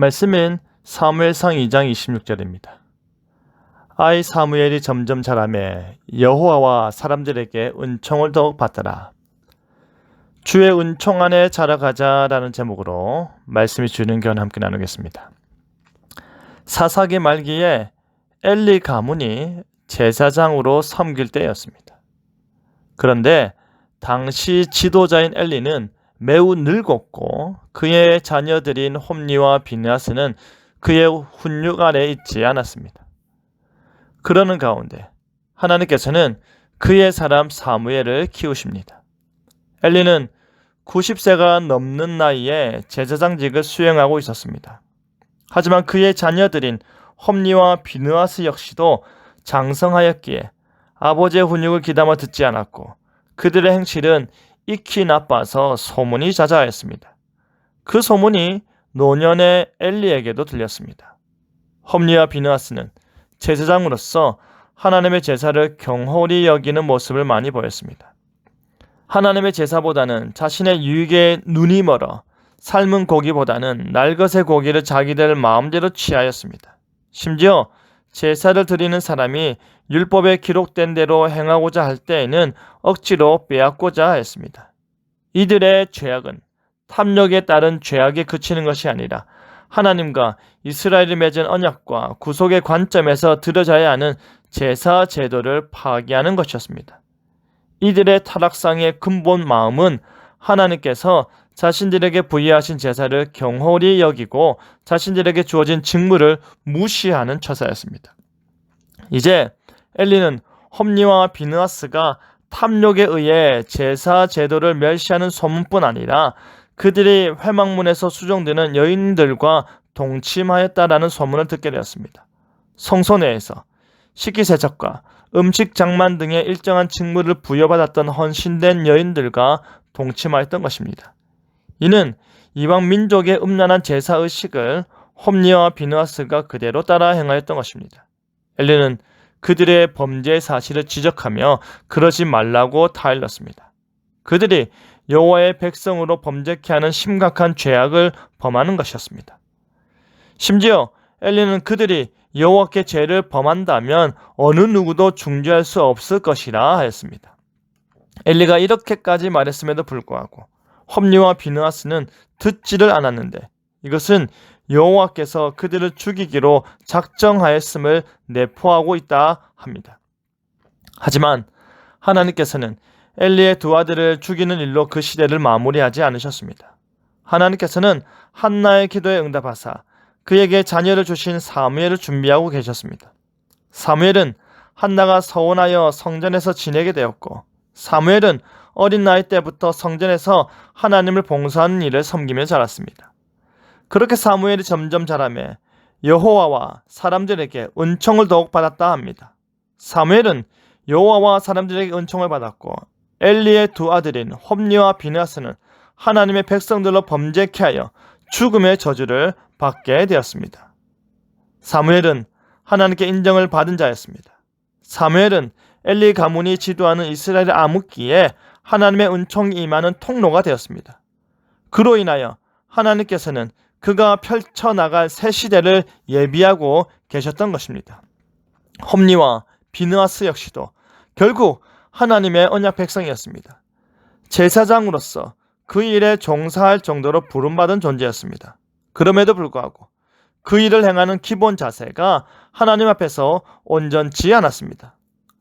말씀은 사무엘상 2장 26절입니다. 아이 사무엘이 점점 자라매 여호와와 사람들에게 은총을 더욱 받더라. 주의 은총 안에 자라가자라는 제목으로 말씀이 주는 견 함께 나누겠습니다. 사사기 말기에 엘리 가문이 제사장으로 섬길 때였습니다. 그런데 당시 지도자인 엘리는 매우 늙었고 그의 자녀들인 홈리와 비느하스는 그의 훈육 아래 있지 않았습니다. 그러는 가운데 하나님께서는 그의 사람 사무엘을 키우십니다. 엘리는 90세가 넘는 나이에 제사장직을 수행하고 있었습니다. 하지만 그의 자녀들인 험리와 비느하스 역시도 장성하였기에 아버지의 훈육을 기담아 듣지 않았고 그들의 행실은 익히 나빠서 소문이 자자하였습니다. 그 소문이 노년의 엘리에게도 들렸습니다. 험리와 비느하스는 제사장으로서 하나님의 제사를 경홀히 여기는 모습을 많이 보였습니다. 하나님의 제사보다는 자신의 유익에 눈이 멀어 삶은 고기보다는 날것의 고기를 자기들 마음대로 취하였습니다. 심지어 제사를 드리는 사람이 율법에 기록된 대로 행하고자 할 때에는 억지로 빼앗고자 했습니다. 이들의 죄악은 탐욕에 따른 죄악에 그치는 것이 아니라 하나님과 이스라엘이 맺은 언약과 구속의 관점에서 들어져야 하는 제사 제도를 파괴하는 것이었습니다. 이들의 타락상의 근본 마음은 하나님께서 자신들에게 부여하신 제사를 경홀히 여기고 자신들에게 주어진 직무를 무시하는 처사였습니다. 이제 엘리는 험리와 비느하스가 탐욕에 의해 제사 제도를 멸시하는 소문뿐 아니라 그들이 회망문에서 수종되는 여인들과 동침하였다라는 소문을 듣게 되었습니다. 성소 내에서 식기세척과 음식 장만 등의 일정한 직무를 부여받았던 헌신된 여인들과 동침하였던 것입니다. 이는 이방 민족의 음란한 제사 의식을 홈리와 비누아스가 그대로 따라 행하였던 것입니다. 엘리는 그들의 범죄 사실을 지적하며 그러지 말라고 타일렀습니다. 그들이 여호와의 백성으로 범죄케 하는 심각한 죄악을 범하는 것이었습니다. 심지어 엘리는 그들이 여호와께 죄를 범한다면 어느 누구도 중재할 수 없을 것이라 하였습니다. 엘리가 이렇게까지 말했음에도 불구하고 험리와 비느하스는 듣지를 않았는데 이것은 여호와께서 그들을 죽이기로 작정하였음을 내포하고 있다 합니다. 하지만 하나님께서는 엘리의 두 아들을 죽이는 일로 그 시대를 마무리하지 않으셨습니다. 하나님께서는 한나의 기도에 응답하사 그에게 자녀를 주신 사무엘을 준비하고 계셨습니다. 사무엘은 한나가 서원하여 성전에서 지내게 되었고 사무엘은 어린 나이 때부터 성전에서 하나님을 봉사하는 일을 섬기며 자랐습니다. 그렇게 사무엘이 점점 자라며 여호와와 사람들에게 은총을 더욱 받았다 합니다. 사무엘은 여호와와 사람들에게 은총을 받았고 엘리의 두 아들인 홈리와 비나스는 하나님의 백성들로 범죄케 하여 죽음의 저주를 받게 되었습니다. 사무엘은 하나님께 인정을 받은 자였습니다. 사무엘은 엘리 가문이 지도하는 이스라엘 암흑기에 하나님의 은총이 임하는 통로가 되었습니다. 그로 인하여 하나님께서는 그가 펼쳐나갈 새 시대를 예비하고 계셨던 것입니다. 홈리와 비느하스 역시도 결국 하나님의 언약 백성이었습니다. 제사장으로서 그 일에 종사할 정도로 부름받은 존재였습니다. 그럼에도 불구하고 그 일을 행하는 기본 자세가 하나님 앞에서 온전치 않았습니다.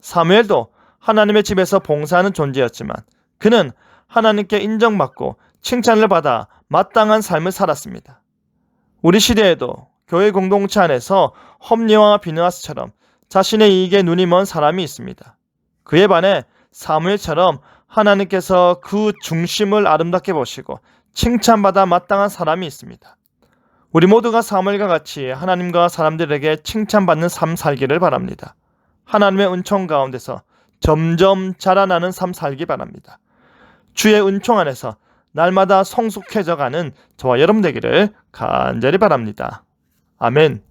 사무엘도 하나님의 집에서 봉사하는 존재였지만 그는 하나님께 인정받고 칭찬을 받아 마땅한 삶을 살았습니다. 우리 시대에도 교회 공동체 안에서 험리와 비느하스처럼 자신의 이익에 눈이 먼 사람이 있습니다. 그에 반해 사무엘처럼 하나님께서 그 중심을 아름답게 보시고 칭찬받아 마땅한 사람이 있습니다. 우리 모두가 사무엘과 같이 하나님과 사람들에게 칭찬받는 삶 살기를 바랍니다. 하나님의 은총 가운데서 점점 자라나는 삶 살기 바랍니다. 주의 은총 안에서 날마다 성숙해져 가는 저와 여러분 되기를 간절히 바랍니다. 아멘.